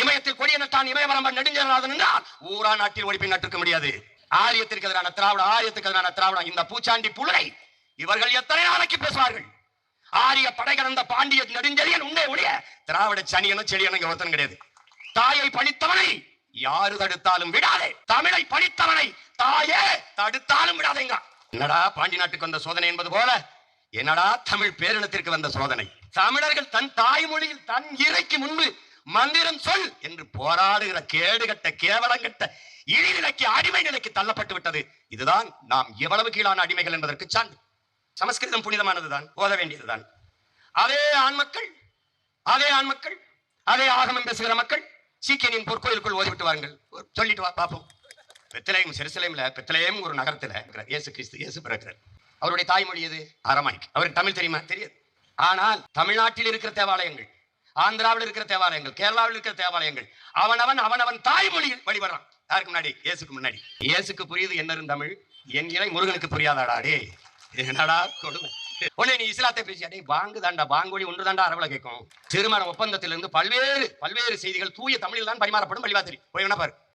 இமயத்தில் கொடிய நட்டான் இமயவரம்பன் நெடுஞ்செயலாதன் என்றால் ஊரா நாட்டில் ஒழிப்பை நட்டிருக்க முடியாது. ஆரியத்திற்கு எதிரான திராவிட ஆரியத்துக்கு எதிரான திராவிடம் இந்த பூச்சாண்டி புலரை இவர்கள் எத்தனை நாளைக்கு பேசுவார்கள்? ஆரிய படை கடந்த பாண்டிய நெடுஞ்செழியன் உண்டே ஒழிய திராவிட சனியனும் செடியனும் ஒருத்தன் கிடையாது. தாயை பணித்தவனை யாரு தடுத்தாலும் விடாதே. தமிழை பணித்தவனை தாயே தடுத்தாலும் விடாதேங்க என்னடா பாண்டி நாட்டுக்கு வந்த சோதனை என்பது போல? என்னடா தமிழ் பேரினத்திற்கு வந்த சோதனை? தமிழர்கள் தன் தாய்மொழியில் தன் இறைக்கு முன்பு மந்திரம் சொல் என்று போராடுகிற கேடுகட்ட கேவலங்கட்ட இழிநிலைக்கு அடிமை நிலைக்கு தள்ளப்பட்டு விட்டது. இதுதான் நாம் எவ்வளவு கீழான அடிமைகள் என்பதற்கு சான்று. சமஸ்கிருதம் புனிதமானதுதான் ஓத வேண்டியதுதான். அதே ஆண் மக்கள் அதே ஆண் மக்கள் அதே ஆகமம் பேசுகிற மக்கள் சீக்கியனின் பொற்கோயிலுக்குள் ஓதிவிட்டு வாருங்கள். சொல்லிட்டு வா பார்ப்போம் பெத்தலேயும் செருசலேம்ல பெத்தலேயும் ஒரு நகரத்துல இயேசு கிறிஸ்து இயேசு பிறக்கிறார். அவருடைய தாய்மொழி எது? அரமாய்க்கு அவருக்கு தமிழ் தெரியுமா? தெரியாது. ஆனால் தமிழ்நாட்டில் இருக்கிற தேவாலயங்கள் ஆந்திராவில் இருக்கிற தேவாலயங்கள் கேரளாவில் இருக்கிற தேவாலயங்கள். அவனவன் அவனவன் தாய்மொழியில் வழிபடுறான். யாருக்கு முன்னாடி? இயேசுக்கு முன்னாடி. இயேசுக்கு புரியுது என்ன தமிழ்? என் இறை முருகனுக்கு புரியாதாடா டே என்னடா கொடுமை. உடனே நீ இஸ்லாத்தை பேசியா? டேய் பாங்கு தாண்டா பாங்கொழி ஒன்று தாண்டா அரவல கேட்கும் திருமண ஒப்பந்தத்திலிருந்து பல்வேறு பல்வேறு செய்திகள் தூய தமிழில் தான் பரிமாறப்படும் வழிவாத்திரி போய் வேணா பாரு.